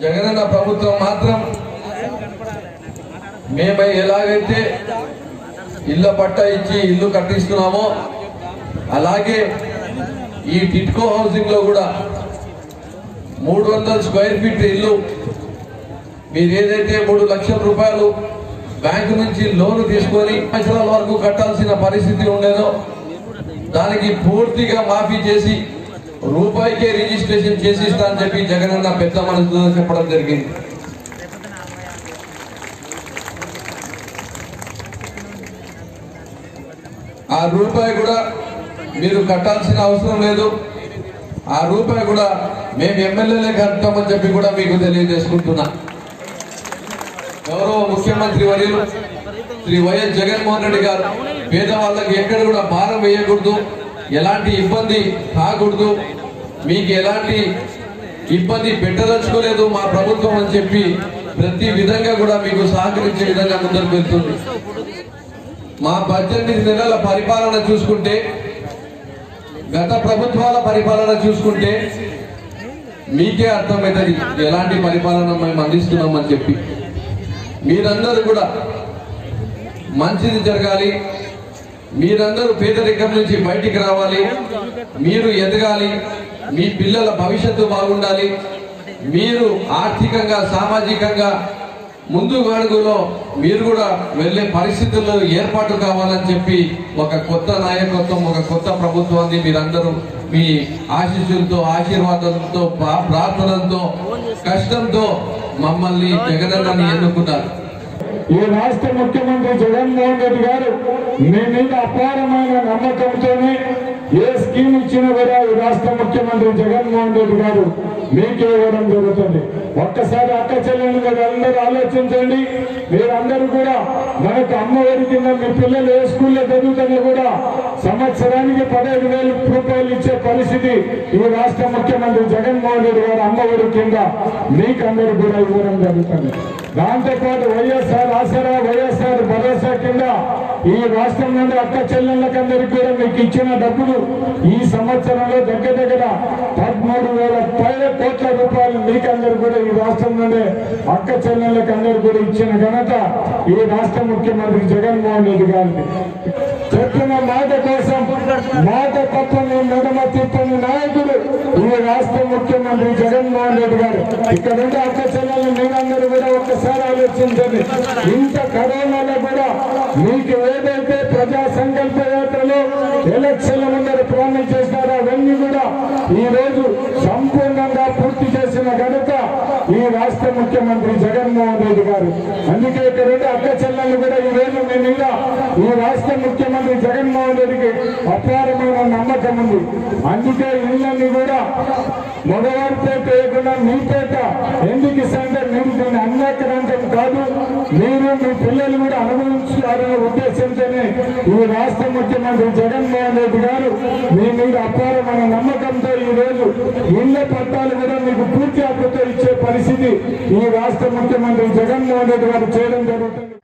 జగనన్న ప్రభుత్వం మాత్రం మేము ఎలాగైతే ఇళ్ళ పట్ట ఇచ్చి ఇల్లు కట్టిస్తున్నామో అలాగే ఈ టిట్కో హౌసింగ్లో కూడా మూడు వందల స్క్వేర్ ఫీట్ ఇల్లు మీరు ఏదైతే మూడు లక్షల రూపాయలు బ్యాంకు నుంచి లోన్ తీసుకొని సంవత్సరాల వరకు కట్టాల్సిన పరిస్థితి ఉండేదో దానికి పూర్తిగా మాఫీ చేసి రూపాయికే రిజిస్ట్రేషన్ చేసిస్తా అని చెప్పి జగనన్న పెద్ద మనసుతో చెప్పడం జరిగింది. ఆ రూపాయి కూడా మీరు కట్టాల్సిన అవసరం లేదు. ఆ రూపాయి కూడా మేము ఎమ్మెల్యేలే కడతామని చెప్పి కూడా మీకు తెలియజేసుకుంటున్నా. గౌరవ ముఖ్యమంత్రి వర్యులు శ్రీ వైఎస్ జగన్మోహన్ రెడ్డి గారు పేదవాళ్ళకి ఎక్కడ కూడా భారం వేయకూడదు. ఎలాంటి ఇబ్బంది కాకూడదు. మీకు ఎలాంటి ఇబ్బంది పెట్టదలుచుకోలేదు మా ప్రభుత్వం అని చెప్పి ప్రతి విధంగా కూడా మీకు సహకరించే విధంగా ముందరకు వెళ్తుంది. మా పద్దెనిమిది నెలల పరిపాలన చూసుకుంటే గత ప్రభుత్వాల పరిపాలన చూసుకుంటే మీకే అర్థమవుతుంది ఎలాంటి పరిపాలన మేము అందిస్తున్నామని చెప్పి. మీరందరూ కూడా మంచిది జరగాలి. మీరందరూ పేదరికం నుంచి బయటికి రావాలి. మీరు ఎదగాలి. మీ పిల్లల భవిష్యత్తు బాగుండాలి. మీరు ఆర్థికంగా సామాజికంగా ముందు అడుగులో మీరు కూడా వెళ్ళే పరిస్థితుల్లో ఏర్పాటు కావాలని చెప్పి ఒక కొత్త నాయకత్వం ఒక కొత్త ప్రభుత్వాన్ని మీరందరూ మీ ఆశీస్సులతో ఆశీర్వాదంతో ప్రా- ప్రార్థనలతో కష్టంతో మమ్మల్ని జగనన్నని ఎన్నుకున్నారు. ఈ రాష్ట్ర ముఖ్యమంత్రి జగన్మోహన్ రెడ్డి గారు మీ మీద అపారమైన నమ్మకంతోనే ఏ స్కీమ్ ఇచ్చినా కూడా ఈ రాష్ట్ర ముఖ్యమంత్రి జగన్మోహన్ రెడ్డి గారు మీకు ఇవ్వడం జరుగుతుంది. ఒక్కసారి అక్క చెల్లెలు మీరు అందరూ ఆలోచించండి. మీరందరూ కూడా మనకు అమ్మఒడి కింద మీ పిల్లలు ఏ స్కూల్లో చదువుతున్నా కూడా సంవత్సరానికి పదహైదు వేలు రూపాయలు ఇచ్చే పరిస్థితి ఈ రాష్ట్ర ముఖ్యమంత్రి జగన్మోహన్ రెడ్డి గారు అమ్మఒడి కింద మీకు అందరూ కూడా ఇవ్వడం జరుగుతుంది. దాంతో వైఎస్ ఆసరా వైఎస్ఆర్ భరోసా కింద ఈ రాష్ట్రం నుండి అక్క చెల్లెళ్ళకందరికీ కూడా మీకు ఇచ్చిన డబ్బులు ఈ సంవత్సరంలో దగ్గర దగ్గర పదమూడు వేల పైన కోట్ల రూపాయలు మీకందరూ కూడా ఈ రాష్ట్రం నుండి అక్క చెల్లెళ్ళకి అందరూ కూడా ఇచ్చిన ఘనత ఈ రాష్ట్ర ముఖ్యమంత్రి జగన్మోహన్ రెడ్డి గారిని చెప్పిన మాట కోసం మాట తప్పని నడమ తిప్పని నాయకుడు ఈ రాష్ట్ర ముఖ్యమంత్రి జగన్మోహన్ రెడ్డి గారు. ఇక్కడ ఉండే అక్క ఒక్కసారి ఆలోచించండి ఇంత కరోనాలో కూడా మీకు ఏదైతే ప్రజా సంకల్ప యాత్రలో ఎలక్షన్ల ముందర ప్రాణం చేసినారో అవన్నీ కూడా ఈ రోజు సంపూర్ణంగా పూర్తి చేసిన ఘనత ఈ రాష్ట్ర ముఖ్యమంత్రి జగన్మోహన్ రెడ్డి గారు. అందుకే ఇక్కడ ఉండే అక్క చెల్లెలు కూడా ఈ రోజు మీ మీద ఈ రాష్ట్ర ముఖ్యమంత్రి జగన్మోహన్ రెడ్డికి అపారమైన నమ్మకం ఉంది. అందుకే ఇళ్ళని కూడా మగవారి పేట వేయకుండా మీ పేట ఎందుకు ఇస్తారంటే మీరు దీన్ని అన్యాకరంతం కాదు. మీరు మీ పిల్లలు కూడా అనుభవించాలనే ఉద్దేశంతోనే ఈ రాష్ట్ర ముఖ్యమంత్రి జగన్మోహన్ రెడ్డి గారు మీ మీద అపారమైన నమ్మకంతో ఈ రోజు ఇళ్ళ పట్టాలు కూడా మీకు పూర్తి హక్కుతో ఇచ్చే పరిస్థితి ఈ రాష్ట్ర ముఖ్యమంత్రి జగన్మోహన్ రెడ్డి గారు చేయడం జరుగుతుంది.